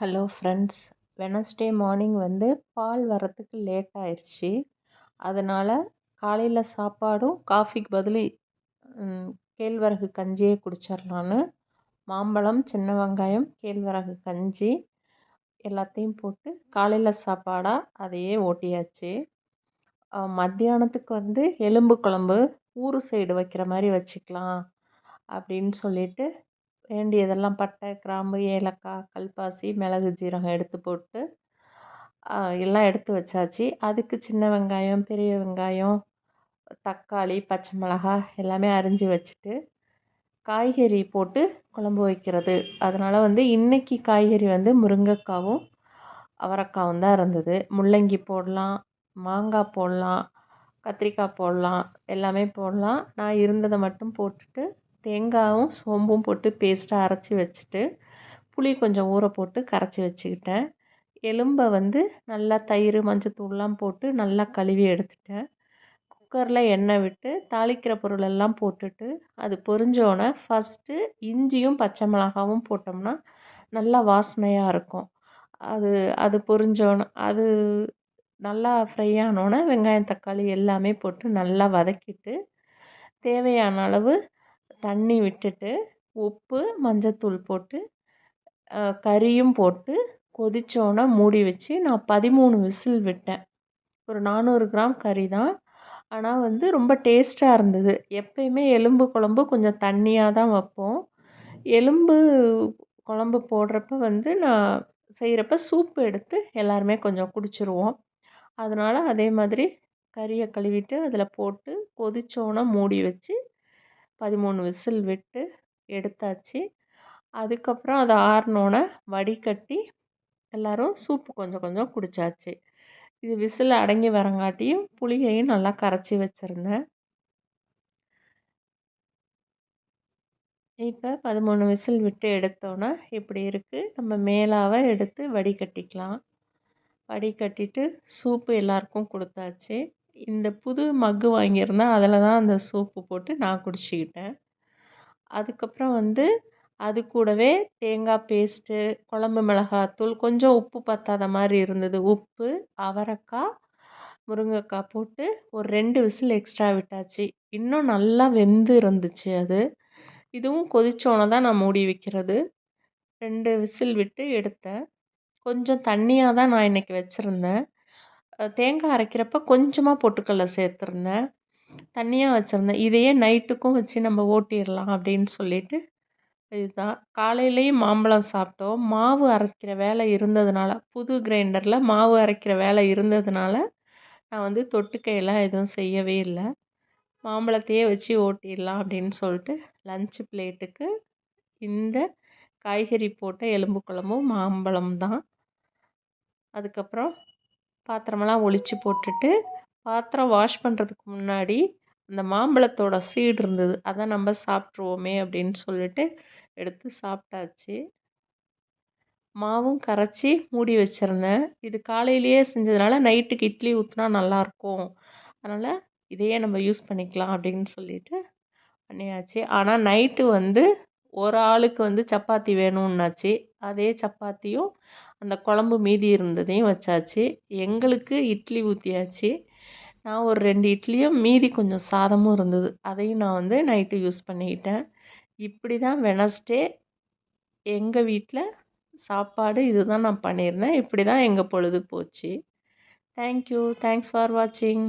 Hello friends Wednesday morning வந்து பால் வரத்துக்கு late ஆயிடுச்சு அதனால் காலையில் சாப்பாடும் காஃபிக்கு பதில் கேழ்வரகு கஞ்சியே குடிச்சிடலான்னு மாம்பழம் சின்ன வெங்காயம் கேழ்வரகு கஞ்சி எல்லாத்தையும் போட்டு காலையில் சாப்பாடாக அதையே ஓட்டியாச்சு. மத்தியானத்துக்கு வந்து எலும்பு குழம்பு ஊர் சைடு வைக்கிற மாதிரி வச்சுக்கலாம் அப்படின்னு சொல்லிட்டு வேண்டியதெல்லாம் பட்டை கிராம்பு ஏலக்காய் கல்பாசி மிளகு ஜீரகம் எடுத்து போட்டு எல்லாம் எடுத்து வச்சாச்சு. அதுக்கு சின்ன வெங்காயம் பெரிய வெங்காயம் தக்காளி பச்சை மிளகா எல்லாமே அரிஞ்சு வச்சுட்டு காய்கறி போட்டு குழம்பு வைக்கிறது. அதனால் வந்து இன்றைக்கி காய்கறி வந்து முருங்கைக்காவும் அவரைக்காவும் தான் இருந்தது. முள்ளங்கி போடலாம் மாங்காய் போடலாம் கத்திரிக்காய் போடலாம் எல்லாமே போடலாம். நான் இருந்ததை மட்டும் போட்டுட்டு தேங்காயும் சோம்பும் போட்டு பேஸ்ட்டாக அரைச்சி வச்சுட்டு புளி கொஞ்சம் ஊற போட்டு கரைச்சி வச்சுக்கிட்டேன். எலும்பை வந்து நல்லா தயிர் மஞ்சத்தூள்லாம் போட்டு நல்லா கழுவி எடுத்துட்டேன். குக்கரில் எண்ணெய் விட்டு தாளிக்கிற பொருளெல்லாம் போட்டுட்டு அது பொரிஞ்சோடனே ஃபஸ்ட்டு இஞ்சியும் பச்சை மிளகாவும் போட்டோம்னா நல்லா வாசனையாக இருக்கும். அது அது பொரிஞ்சோடனே அது நல்லா ஃப்ரை ஆனோடனே வெங்காயம் தக்காளி எல்லாமே போட்டு நல்லா வதக்கிட்டு தேவையான அளவு தண்ணி விட்டுட்டு உப்பு மஞ்சத்தூள் போட்டு கறியும் போட்டு கொதித்தோன்னே மூடி வச்சு நான் பதிமூணு விசில் விட்டேன். ஒரு நானூறு கிராம் கறி தான். ஆனால் வந்து ரொம்ப டேஸ்ட்டாக இருந்தது. எப்பயுமே எலும்பு குழம்பு கொஞ்சம் தண்ணியாக தான் வைப்போம். எலும்பு குழம்பு போடுறப்ப வந்து நான் செய்கிறப்ப சூப்பு எடுத்து எல்லாருமே கொஞ்சம் குடிச்சிருவோம். அதனால் அதே மாதிரி கறியை கழுவிட்டு அதில் போட்டு கொதித்தோன்னே மூடி வச்சு பதிமூணு விசில் விட்டு எடுத்தாச்சு. அதுக்கப்புறம் அது ஆறினோன்னே வடிகட்டி எல்லோரும் சூப்பு கொஞ்சம் கொஞ்சம் குடித்தாச்சு இது விசில் அடங்கி வரங்காட்டியும் புளியையும் நல்லா கரைச்சி வச்சுருந்தேன். இப்போ பதிமூணு விசில் விட்டு எடுத்தோன்னே இப்படி இருக்குது நம்ம மேலாவை எடுத்து வடிகட்டிக்கலாம் வடிகட்டிட்டு சூப்பு எல்லாருக்கும் கொடுத்தாச்சு. இந்த புது மக்கு வாங்கியிருந்தேன் அதில் தான் அந்த சோப்பு போட்டு நான் குடிச்சிக்கிட்டேன். அதுக்கப்புறம் வந்து அது கூடவே தேங்காய் பேஸ்ட்டு குழம்பு மிளகாத்தூள் கொஞ்சம் உப்பு பத்தாத மாதிரி இருந்தது. உப்பு அவரைக்காய் முருங்கைக்காய் போட்டு ஒரு ரெண்டு விசில் எக்ஸ்ட்ரா விட்டாச்சு. இன்னும் நல்லா வெந்து இருந்துச்சு அது. இதுவும் கொதிச்சோன்னே தான் நான் மூடி வைக்கிறது. ரெண்டு விசில் விட்டு எடுத்தேன். கொஞ்சம் தண்ணியாக தான் நான் இன்றைக்கி வச்சுருந்தேன். தேங்காய் அரைக்கிறப்ப கொஞ்சமாக பொட்டுக்கடல சேர்த்துருந்தேன். தண்ணியாக வச்சுருந்தேன். இதையே நைட்டுக்கும் வச்சு நம்ம ஓட்டிடலாம் அப்படின்னு சொல்லிட்டு இதுதான். காலையிலேயும் மாம்பழம் சாப்பிட்டோம். மாவு அரைக்கிற வேலை இருந்ததுனால புது கிரைண்டரில் மாவு அரைக்கிற வேலை இருந்ததுனால நான் வந்து தொட்டுக்கையெல்லாம் எதுவும் செய்யவே இல்லை. மாம்பழத்தையே வச்சு ஓட்டிடலாம் அப்படின்னு சொல்லிட்டு லஞ்சு பிளேட்டுக்கு இந்த காய்கறி போட்ட எலும்பு குழம்பும் மாம்பழம் தான். அதுக்கப்புறம் பாத்திரமெல்லாம் ஒழிச்சு போட்டுட்டு பாத்திரம் வாஷ் பண்ணுறதுக்கு முன்னாடி அந்த மாம்பழத்தோட சீடு இருந்தது. அதை நம்ம சாப்பிட்ருவோமே அப்படின்னு சொல்லிட்டு எடுத்து சாப்பிட்டாச்சு. மாவும் கரைச்சி மூடி வச்சுருந்தேன். இது காலையிலேயே செஞ்சதுனால நைட்டுக்கு இட்லி ஊற்றினா நல்லாயிருக்கும். அதனால் இதையே நம்ம யூஸ் பண்ணிக்கலாம் அப்படின்னு சொல்லிட்டு பண்ணியாச்சு. ஆனால் நைட்டு வந்து ஒரு ஆளுக்கு வந்து சப்பாத்தி வேணும்னாச்சு. அதே சப்பாத்தியும் அந்த குழம்பு மீதி இருந்ததையும் வச்சாச்சு. எங்களுக்கு இட்லி ஊற்றியாச்சு நான் ஒரு ரெண்டு இட்லியும் மீதி கொஞ்சம் சாதமும் இருந்தது. அதையும் நான் வந்து நைட்டு யூஸ் பண்ணிக்கிட்டேன். இப்படி தான் வெனஸ்டே எங்கள் வீட்டில் சாப்பாடு இது தான் நான் பண்ணியிருந்தேன். இப்படி தான் எங்கள் பொழுது போச்சு. தேங்க்யூ தேங்க்ஸ் ஃபார் வாட்சிங்